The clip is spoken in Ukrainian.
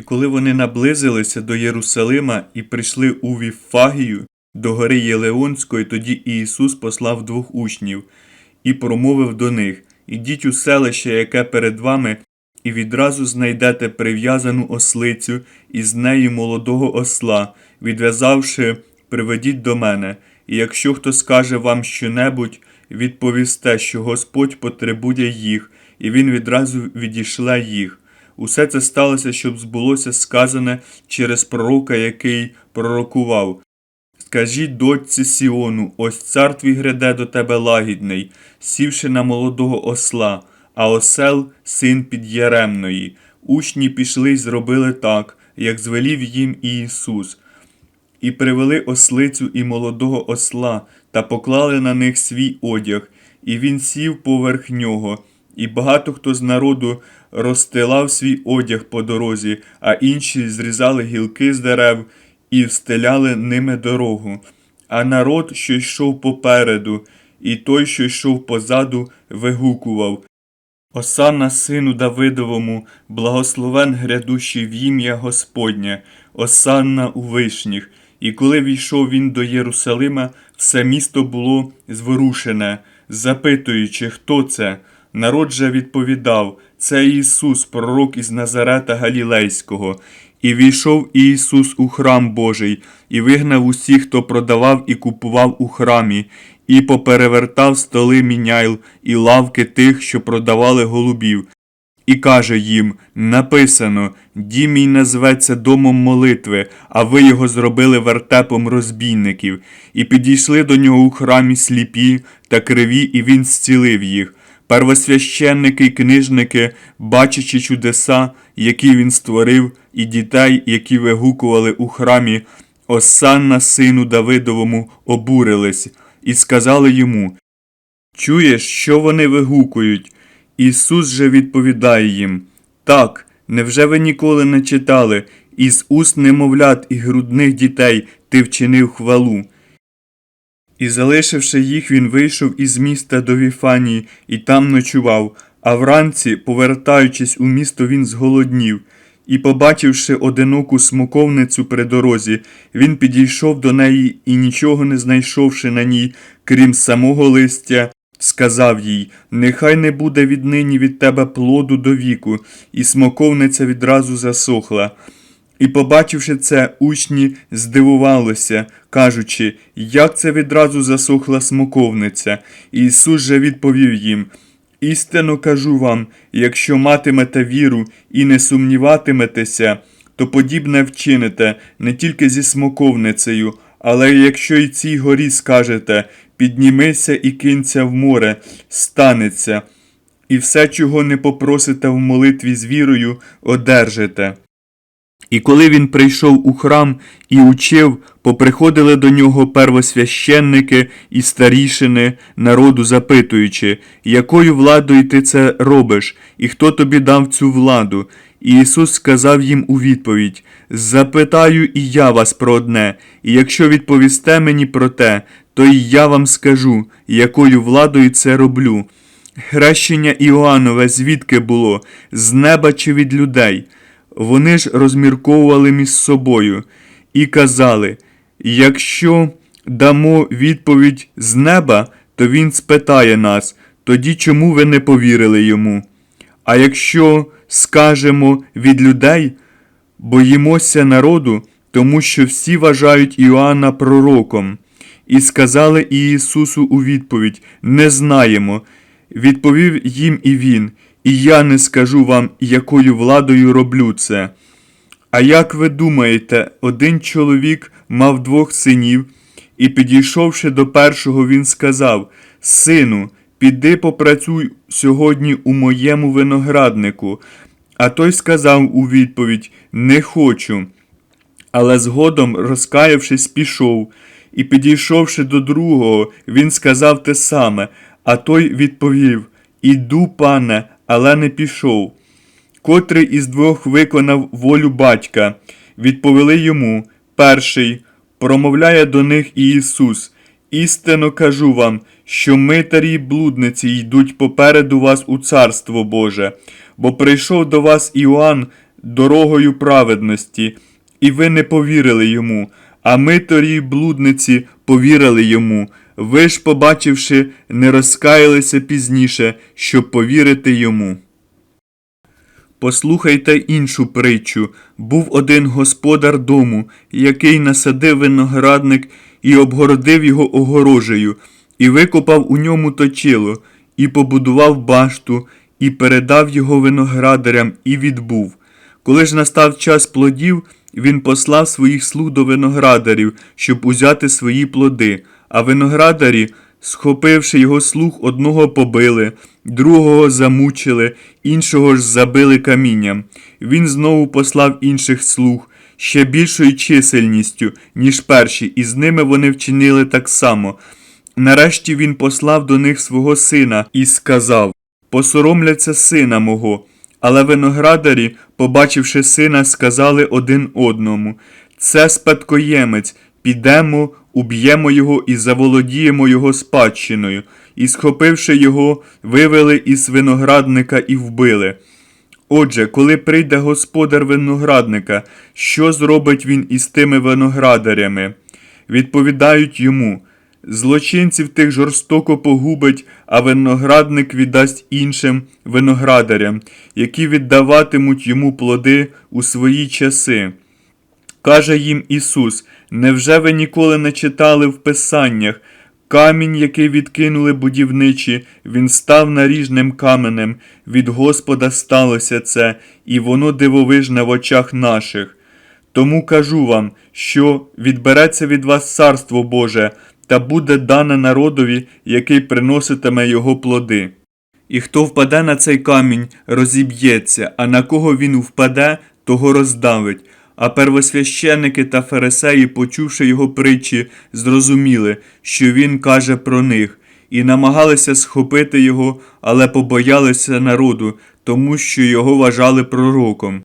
І коли вони наблизилися до Єрусалима і прийшли у Віфагію, до гори Єлеонської, тоді Ісус послав двох учнів і промовив до них Ідіть у селище, яке перед вами, і відразу знайдете прив'язану ослицю і з нею молодого осла, відв'язавши, приведіть до мене, і якщо хто скаже вам щонебудь, відповісте, що Господь потребує їх, і він відразу відішле їх. Усе це сталося, щоб збулося сказане через пророка, який пророкував. Скажіть дочці Сіону, ось цар твій гряде до тебе лагідний, сівши на молодого осла, а осел син під'яремної. Учні пішли й зробили так, як звелів їм Ісус. І привели ослицю і молодого осла, та поклали на них свій одяг, і він сів поверх нього. І багато хто з народу розстилав свій одяг по дорозі, а інші зрізали гілки з дерев і встеляли ними дорогу. А народ, що йшов попереду, і той, що йшов позаду, вигукував Осанна сину Давидовому, благословен грядущий в ім'я Господнє, осанна у вишніх. І коли війшов він до Єрусалима, все місто було зворушене, запитуючи, хто це. Народ же відповідав Це Ісус, пророк із Назарета Галілейського. І війшов Ісус у храм Божий, і вигнав усіх, хто продавав і купував у храмі, і поперевертав столи міняйл і лавки тих, що продавали голубів. І каже їм написано Дім мій назветься домом молитви, а ви його зробили вертепом розбійників, і підійшли до нього у храмі сліпі та криві, і він зцілив їх. Первосвященники й книжники, бачачи чудеса, які він створив, і дітей, які вигукували у храмі, Осанна сину Давидовому, обурились, і сказали йому Чуєш, що вони вигукують? Ісус же відповідає їм Так, невже ви ніколи не читали, із уст немовлят і грудних дітей ти вчинив хвалу? І залишивши їх, він вийшов із міста до Віфанії і там ночував, а вранці, повертаючись у місто, він зголоднів. І, побачивши одиноку смоковницю при дорозі, він підійшов до неї і, нічого не знайшовши на ній, крім самого листя, сказав їй Нехай не буде віднині від тебе плоду до віку, і смоковниця відразу засохла. І, побачивши це, учні здивувалися, кажучи, як це відразу засохла смоковниця. Ісус же відповів їм Істинно кажу вам, якщо матимете віру і не сумніватиметеся, то подібне вчините не тільки зі смоковницею, але якщо й цій горі скажете піднімися і кинься в море, станеться, і все, чого не попросите в молитві з вірою, одержите. І коли він прийшов у храм і учив, поприходили до нього первосвященники і старішини народу, запитуючи, якою владою ти це робиш, і хто тобі дав цю владу? І Ісус сказав їм у відповідь Запитаю і я вас про одне, і якщо відповісте мені про те, то і я вам скажу, якою владою це роблю. Хрещення Іоаннове звідки було, з неба чи від людей? Вони ж розмірковували між собою і казали якщо дамо відповідь з неба, то він спитає нас, тоді чому ви не повірили йому? А якщо скажемо від людей, боїмося народу, тому що всі вважають Іоанна пророком. І сказали Ісусу у відповідь Не знаємо. Відповів їм і він, і я не скажу вам, якою владою роблю це. А як ви думаєте, один чоловік мав двох синів, і, підійшовши до першого, він сказав Сину, піди попрацюй сьогодні у моєму винограднику. А той сказав у відповідь Не хочу. Але згодом, розкаявшись, пішов, і, підійшовши до другого, він сказав те саме, а той відповів Іду, пане, але не пішов. Котрий із двох виконав волю батька, відповіли йому перший, промовляє до них і Ісус. Істинно кажу вам, що митарі й блудниці йдуть попереду вас у Царство Боже, бо прийшов до вас Іоанн дорогою праведності, і ви не повірили йому, а ми торі блудниці повірили йому. Ви ж, побачивши, не розкаялися пізніше, щоб повірити йому. Послухайте іншу притчу. Був один господар дому, який насадив виноградник і обгородив його огорожею, і викопав у ньому точило, і побудував башту, і передав його виноградарям, і відбув. Коли ж настав час плодів, він послав своїх слуг до виноградарів, щоб узяти свої плоди, а виноградарі, схопивши його слуг, одного побили, другого замучили, іншого ж забили камінням. Він знову послав інших слуг, ще більшою чисельністю, ніж перші, і з ними вони вчинили так само. Нарешті він послав до них свого сина і сказав Посоромляться сина мого. Але виноградарі, побачивши сина, сказали один одному Це спадкоємець, підемо, уб'ємо його і заволодіємо його спадщиною. І, схопивши його, вивели із виноградника і вбили. Отже, коли прийде господар виноградника, що зробить він із тими виноградарями? Відповідають йому Злочинців тих жорстоко погубить, а виноградник віддасть іншим виноградарям, які віддаватимуть йому плоди у свої часи. Каже їм Ісус: Невже ви ніколи не читали в Писаннях? Камінь, який відкинули будівничі, він став наріжним каменем. Від Господа сталося це, і воно дивовижне в очах наших. Тому кажу вам, що відбереться від вас царство Боже, та буде дане народові, який приноситиме його плоди. І хто впаде на цей камінь, розіб'ється, а на кого він впаде, того роздавить. А первосвященники та фарисеї, почувши його притчі, зрозуміли, що він каже про них, і намагалися схопити його, але побоялися народу, тому що його вважали пророком.